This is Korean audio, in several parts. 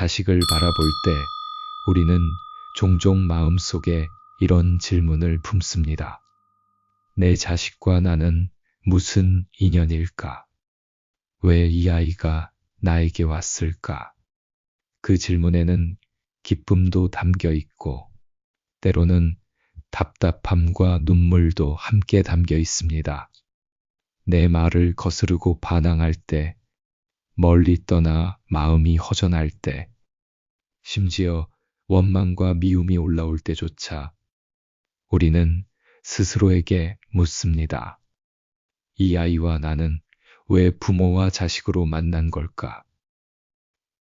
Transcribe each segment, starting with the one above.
자식을 바라볼 때 우리는 종종 마음속에 이런 질문을 품습니다. 내 자식과 나는 무슨 인연일까? 왜 이 아이가 나에게 왔을까? 그 질문에는 기쁨도 담겨 있고, 때로는 답답함과 눈물도 함께 담겨 있습니다. 내 말을 거스르고 반항할 때, 멀리 떠나 마음이 허전할 때, 심지어 원망과 미움이 올라올 때조차 우리는 스스로에게 묻습니다. 이 아이와 나는 왜 부모와 자식으로 만난 걸까?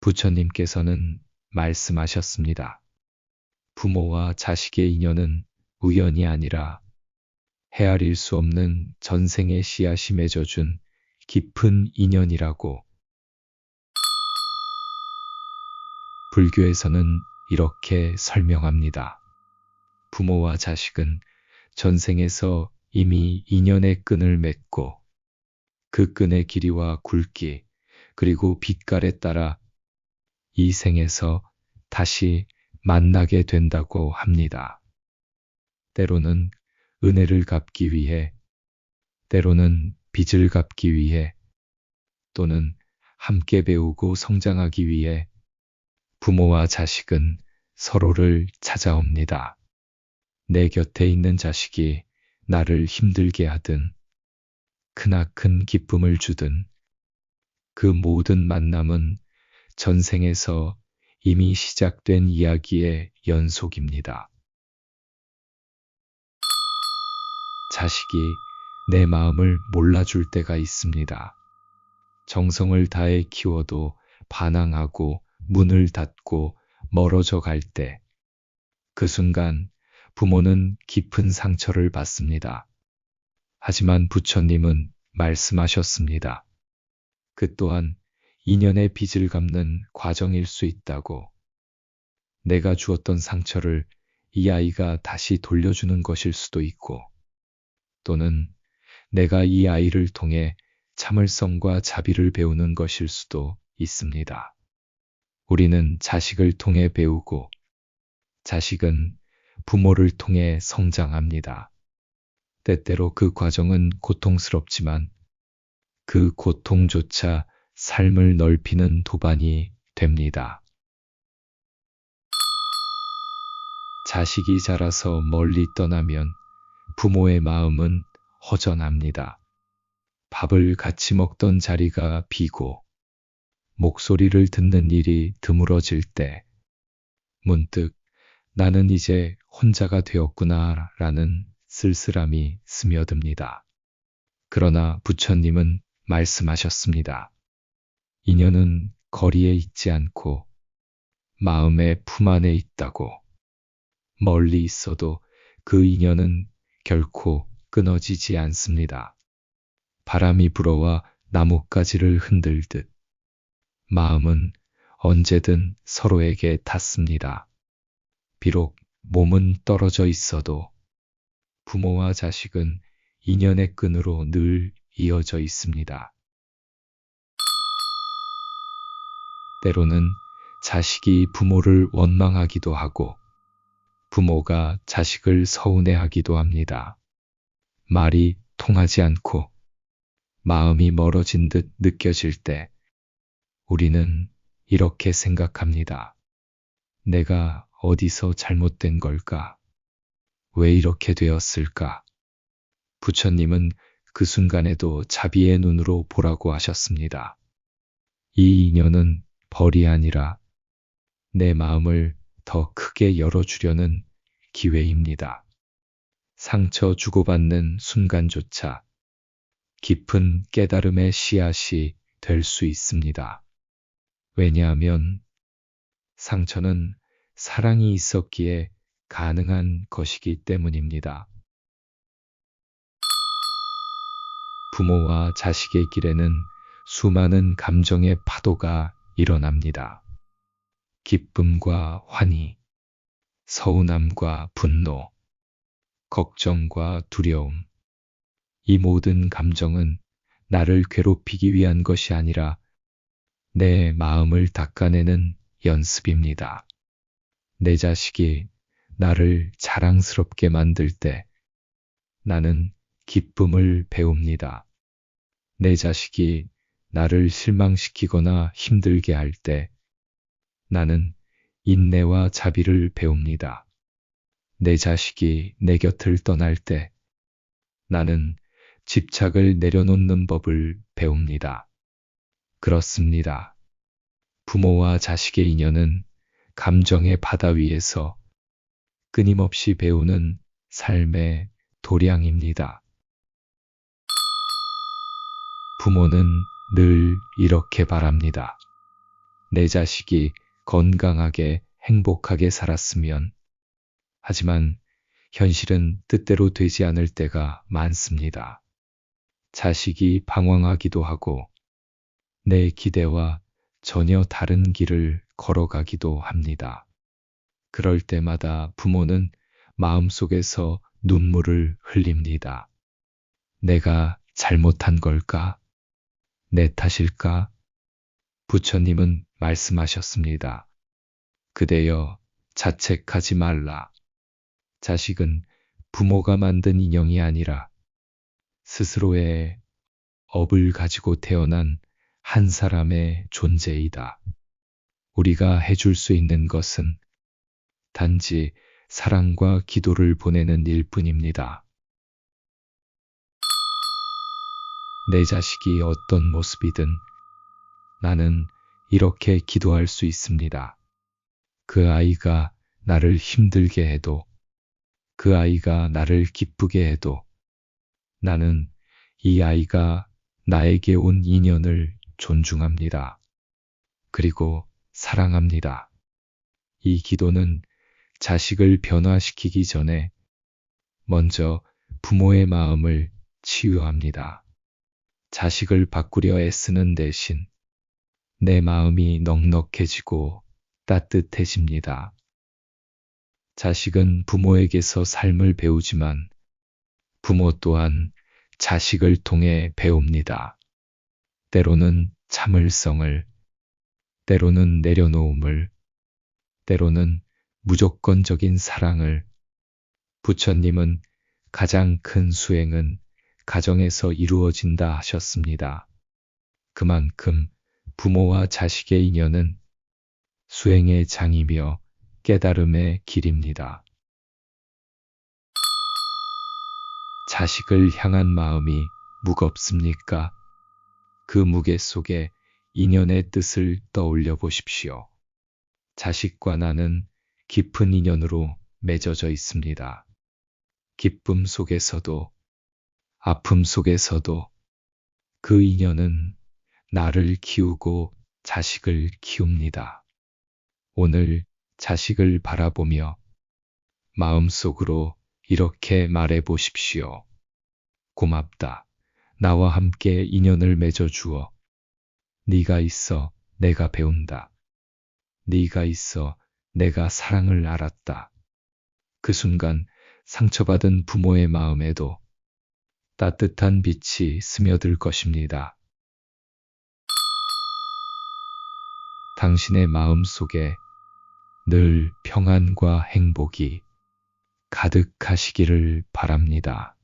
부처님께서는 말씀하셨습니다. 부모와 자식의 인연은 우연이 아니라 헤아릴 수 없는 전생의 씨앗이 맺어준 깊은 인연이라고. 불교에서는 이렇게 설명합니다. 부모와 자식은 전생에서 이미 인연의 끈을 맺고 그 끈의 길이와 굵기 그리고 빛깔에 따라 이 생에서 다시 만나게 된다고 합니다. 때로는 은혜를 갚기 위해, 때로는 빚을 갚기 위해, 또는 함께 배우고 성장하기 위해 부모와 자식은 서로를 찾아옵니다. 내 곁에 있는 자식이 나를 힘들게 하든, 크나큰 기쁨을 주든, 그 모든 만남은 전생에서 이미 시작된 이야기의 연속입니다. 자식이 내 마음을 몰라줄 때가 있습니다. 정성을 다해 키워도 반항하고 문을 닫고 멀어져 갈 때, 그 순간 부모는 깊은 상처를 받습니다. 하지만 부처님은 말씀하셨습니다. 그 또한 인연의 빚을 갚는 과정일 수 있다고. 내가 주었던 상처를 이 아이가 다시 돌려주는 것일 수도 있고, 또는 내가 이 아이를 통해 참을성과 자비를 배우는 것일 수도 있습니다. 우리는 자식을 통해 배우고, 자식은 부모를 통해 성장합니다. 때때로 그 과정은 고통스럽지만 그 고통조차 삶을 넓히는 도반이 됩니다. 자식이 자라서 멀리 떠나면 부모의 마음은 허전합니다. 밥을 같이 먹던 자리가 비고 목소리를 듣는 일이 드물어질 때 문득 나는 이제 혼자가 되었구나 라는 쓸쓸함이 스며듭니다. 그러나 부처님은 말씀하셨습니다. 인연은 거리에 있지 않고 마음의 품 안에 있다고. 멀리 있어도 그 인연은 결코 끊어지지 않습니다. 바람이 불어와 나뭇가지를 흔들듯 마음은 언제든 서로에게 닿습니다. 비록 몸은 떨어져 있어도 부모와 자식은 인연의 끈으로 늘 이어져 있습니다. 때로는 자식이 부모를 원망하기도 하고 부모가 자식을 서운해하기도 합니다. 말이 통하지 않고 마음이 멀어진 듯 느껴질 때 우리는 이렇게 생각합니다. 내가 어디서 잘못된 걸까? 왜 이렇게 되었을까? 부처님은 그 순간에도 자비의 눈으로 보라고 하셨습니다. 이 인연은 벌이 아니라 내 마음을 더 크게 열어주려는 기회입니다. 상처 주고받는 순간조차 깊은 깨달음의 씨앗이 될 수 있습니다. 왜냐하면 상처는 사랑이 있었기에 가능한 것이기 때문입니다. 부모와 자식의 길에는 수많은 감정의 파도가 일어납니다. 기쁨과 환희, 서운함과 분노, 걱정과 두려움. 이 모든 감정은 나를 괴롭히기 위한 것이 아니라 내 마음을 닦아내는 연습입니다. 내 자식이 나를 자랑스럽게 만들 때 나는 기쁨을 배웁니다. 내 자식이 나를 실망시키거나 힘들게 할 때 나는 인내와 자비를 배웁니다. 내 자식이 내 곁을 떠날 때 나는 집착을 내려놓는 법을 배웁니다. 그렇습니다. 부모와 자식의 인연은 감정의 바다 위에서 끊임없이 배우는 삶의 도량입니다. 부모는 늘 이렇게 바랍니다. 내 자식이 건강하게 행복하게 살았으면 하지만 현실은 뜻대로 되지 않을 때가 많습니다. 자식이 방황하기도 하고 내 기대와 전혀 다른 길을 걸어가기도 합니다. 그럴 때마다 부모는 마음속에서 눈물을 흘립니다. 내가 잘못한 걸까? 내 탓일까? 부처님은 말씀하셨습니다. 그대여 자책하지 말라. 자식은 부모가 만든 인형이 아니라 스스로의 업을 가지고 태어난 한 사람의 존재이다. 우리가 해줄 수 있는 것은 단지 사랑과 기도를 보내는 일 뿐입니다. 내 자식이 어떤 모습이든 나는 이렇게 기도할 수 있습니다. 그 아이가 나를 힘들게 해도 그 아이가 나를 기쁘게 해도 나는 이 아이가 나에게 온 인연을 존중합니다. 그리고 사랑합니다. 이 기도는 자식을 변화시키기 전에 먼저 부모의 마음을 치유합니다. 자식을 바꾸려 애쓰는 대신 내 마음이 넉넉해지고 따뜻해집니다. 자식은 부모에게서 삶을 배우지만 부모 또한 자식을 통해 배웁니다. 때로는 참을성을, 때로는 내려놓음을, 때로는 무조건적인 사랑을 부처님은 가장 큰 수행은 가정에서 이루어진다 하셨습니다. 그만큼 부모와 자식의 인연은 수행의 장이며 깨달음의 길입니다. 자식을 향한 마음이 무겁습니까? 그 무게 속에 인연의 뜻을 떠올려 보십시오. 자식과 나는 깊은 인연으로 맺어져 있습니다. 기쁨 속에서도 아픔 속에서도 그 인연은 나를 키우고 자식을 키웁니다. 오늘 자식을 바라보며 마음속으로 이렇게 말해 보십시오. 고맙다. 나와 함께 인연을 맺어 주어. 네가 있어 내가 배운다. 네가 있어 내가 사랑을 알았다. 그 순간 상처받은 부모의 마음에도 따뜻한 빛이 스며들 것입니다. 당신의 마음 속에 늘 평안과 행복이 가득하시기를 바랍니다.